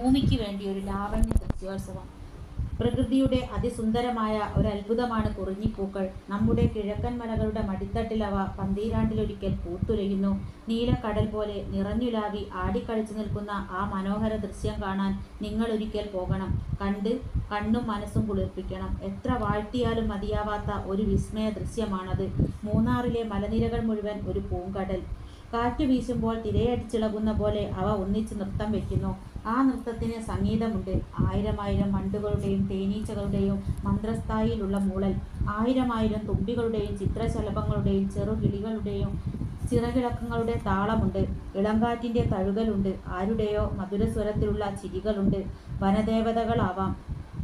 ഭൂമിക്ക് വേണ്ടി ഒരു ലാവണ്യ സസ്യോത്സവം പ്രകൃതിയുടെ അതിസുന്ദരമായ ഒരു അത്ഭുതമാണ് കുറിഞ്ഞിപ്പൂക്കൾ. നമ്മുടെ കിഴക്കൻ മലകളുടെ മടിത്തട്ടിൽ അവ പന്തീരാണ്ടിലൊരിക്കൽ പൂത്തുലയുന്നു. നീലക്കടൽ പോലെ നിറഞ്ഞുലാവി ആടിക്കളിച്ചു നിൽക്കുന്ന ആ മനോഹര ദൃശ്യം കാണാൻ നിങ്ങൾ ഒരിക്കൽ പോകണം. കണ്ട് കണ്ണും മനസ്സും കുളിർപ്പിക്കണം. എത്ര വാഴ്ത്തിയാലും മതിയാവാത്ത ഒരു വിസ്മയ ദൃശ്യമാണത്. മൂന്നാറിലെ മലനിരകൾ മുഴുവൻ ഒരു പൂങ്കടൽ. കാറ്റു വീശുമ്പോൾ തിരയടിച്ചിളകുന്ന പോലെ അവ ഒന്നിച്ച് നൃത്തം വയ്ക്കുന്നു ആ നൃത്തത്തിന് സംഗീതമുണ്ട്. ആയിരമായിരം വണ്ടുകളുടെയും തേനീച്ചകളുടെയും മന്ത്രസ്ഥായിലുള്ള മൂളൽ ആയിരമായിരം തുമ്പികളുടെയും ചിത്രശലഭങ്ങളുടെയും ചെറുകിളികളുടെയും ചിറകിളക്കങ്ങളുടെ താളമുണ്ട്. ഇളങ്കാറ്റിന്റെ തഴുകലുണ്ട്. ആരുടെയോ മധുരസ്വരത്തിലുള്ള ചിരികളുണ്ട്. വനദേവതകളാവാം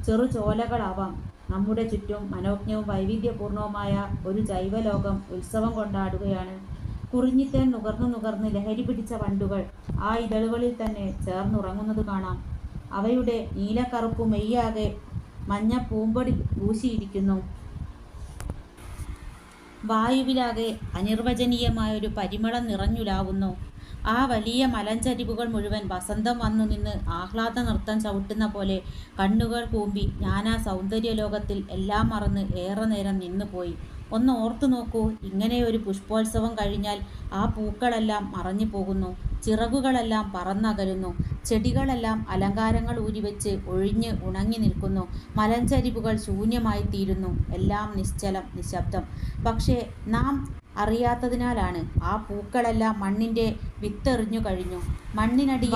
ചെറുചോലകളാവാം. നമ്മുടെ ചുറ്റും മനോജ്ഞവും വൈവിധ്യപൂർണവുമായ ഒരു ജൈവലോകം ഉത്സവം കൊണ്ടാടുകയാണ് കുറിഞ്ഞിത്തേൻ നുകർന്നു നുകർന്ന് ലഹരി പിടിച്ച വണ്ടുകൾ ആ ഇതളുകളിൽ തന്നെ ചേർന്നുറങ്ങുന്നത് കാണാം. അവയുടെ നീലക്കറുപ്പ് മെയ്യാകെ മഞ്ഞ പൂമ്പൊടി പൂശിയിരിക്കുന്നു. വായുവിലാകെ അനിർവചനീയമായൊരു പരിമളം നിറഞ്ഞുലാവുന്നു. ആ വലിയ മലഞ്ചരിവുകൾ മുഴുവൻ വസന്തം വന്നു നിന്ന് ആഹ്ലാദ നൃത്തം ചവിട്ടുന്ന പോലെ കണ്ണുകൾ കൂമ്പി ഞാൻ ആ സൗന്ദര്യലോകത്തിൽ എല്ലാം മറന്ന് ഏറെ നേരം നിന്നുപോയി. ഒന്ന് ഓർത്തു നോക്കൂ. ഇങ്ങനെ ഒരു പുഷ്പോത്സവം കഴിഞ്ഞാൽ ആ പൂക്കളെല്ലാം മറഞ്ഞു പോകുന്നു. ചിറകുകളെല്ലാം പറന്നകലുന്നു. ചെടികളെല്ലാം അലങ്കാരങ്ങൾ ഊരിവെച്ച് ഒഴിഞ്ഞ് ഉണങ്ങി നിൽക്കുന്നു. മലഞ്ചരിവുകൾ ശൂന്യമായി തീരുന്നു. എല്ലാം നിശ്ചലം നിശബ്ദം. പക്ഷേ നാം അറിയാത്തതിനാലാണ് ആ പൂക്കളെല്ലാം മണ്ണിന്റെ വിത്തെറിഞ്ഞു കഴിഞ്ഞു. മണ്ണിനടിയിൽ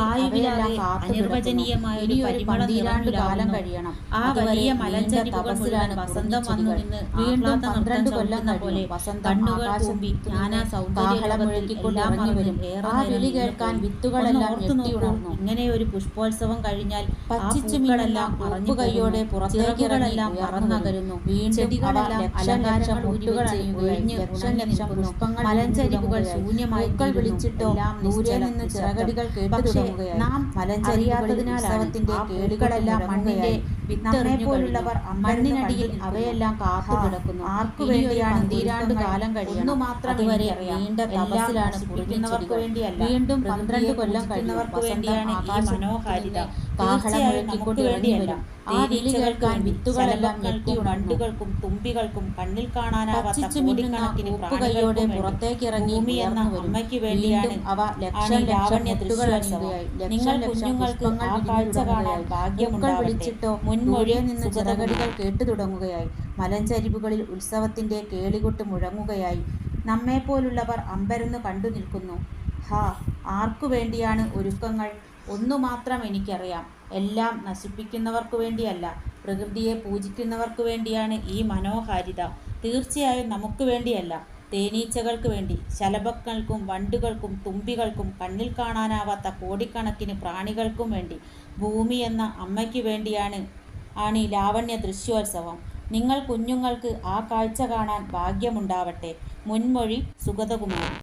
അനിർവചനീയമായ ഒരു പന്തിരാണ്ട് കാലം കഴിയണം. ആ വലിയ വസന്തം വന്നു നിന്ന് വീണ്ടും പന്ത്രണ്ട് കൊല്ലം പോലെ വസന്തം കേൾക്കാൻ വിത്തുകളെല്ലാം ഇങ്ങനെ ഒരു പുഷ്പോത്സവം കഴിഞ്ഞാൽ പച്ചിച്ചുമികളെല്ലാം മറഞ്ഞു കൈയോടെ പുറത്തേക്കിറങ്ങെല്ലാം പറന്നകരുന്നു. ഊരിവെച്ച് ലക്ഷം ലക്ഷം പുഷ്പങ്ങൾ മലഞ്ചരിവുകൾ ശൂന്യമായി വിളിച്ചിട്ടോ ദൂരെ നിന്ന് ചിറകടികൾ കേട്ടു തുടങ്ങുകയായി. നാം മലഞ്ചരിയാത്തതിനാലാവത്തിന്റെ കേളുകളെല്ലാം മണ്ണിന്റെ പോലുള്ളവർ മണ്ണിനടിയിൽ അവയെല്ലാം കാത്തു കിടക്കുന്നു. ആർക്കു വേണ്ടിയാണ് തീരാണ്ട് കാലം കഴിയുന്നു അതുവരെ നീണ്ട തപസ്സിലാണ് കുറിക്കുന്നവർക്ക് വേണ്ടിയല്ല. വീണ്ടും പന്ത്രണ്ട് കൊല്ലം കഴിയുന്നവർക്ക് വേണ്ടിയാണ് ഈ മനോഹാരിത. കാഹളമുഴക്കിക്കൊണ്ട് വേണ്ടിയല്ല. ആ വിളി കേൾക്കാൻ വിത്തുകളെല്ലാം ഞെട്ടി വണ്ടുകൾക്കും തുമ്പികൾക്കും കണ്ണിൽ കാണാനാവാത്ത കോടിക്കണക്കിന് കൈയോടെ പുറത്തേക്ക് ഇറങ്ങി എന്ന അമ്മയ്ക്ക് വേണ്ടിയാണ് അവ ലക്ഷം നിങ്ങൾ കുഞ്ഞുങ്ങൾക്ക് ആ കാഴ്ച കാണാൻ ഭാഗ്യമുണ്ടാവട്ടെ. വിളിച്ചിട്ടോ മുൻമൊഴിയിൽ നിന്ന് ചിറകടികൾ കേട്ടു തുടങ്ങുകയായി. മലഞ്ചരിവുകളിൽ ഉത്സവത്തിന്റെ കേളികൊട്ട് മുഴങ്ങുകയായി. നമ്മെപ്പോലുള്ളവർ അമ്പരന്ന് കണ്ടു നിൽക്കുന്നു. ഹാ ആർക്കു വേണ്ടിയാണ് ഒരുക്കങ്ങൾ? ഒന്നു മാത്രം എനിക്കറിയാം. എല്ലാം നശിപ്പിക്കുന്നവർക്കു വേണ്ടിയല്ല പ്രകൃതിയെ പൂജിക്കുന്നവർക്കു വേണ്ടിയാണ് ഈ മനോഹാരിത. തീർച്ചയായും നമുക്ക് വേണ്ടിയല്ല തേനീച്ചകൾക്ക് വേണ്ടി. ശലഭക്കൾക്കും വണ്ടുകൾക്കും തുമ്പികൾക്കും കണ്ണിൽ കാണാനാവാത്ത കോടിക്കണക്കിന് പ്രാണികൾക്കും വേണ്ടി. ഭൂമി എന്ന അമ്മയ്ക്ക് വേണ്ടിയാണ് ആണ് ഈ ലാവണ്യ ദൃശ്യോത്സവം. നിങ്ങൾ കുഞ്ഞുങ്ങൾക്ക് ആ കാഴ്ച കാണാൻ ഭാഗ്യമുണ്ടാവട്ടെ. മുൻമൊഴി സുഗതകുമാരി.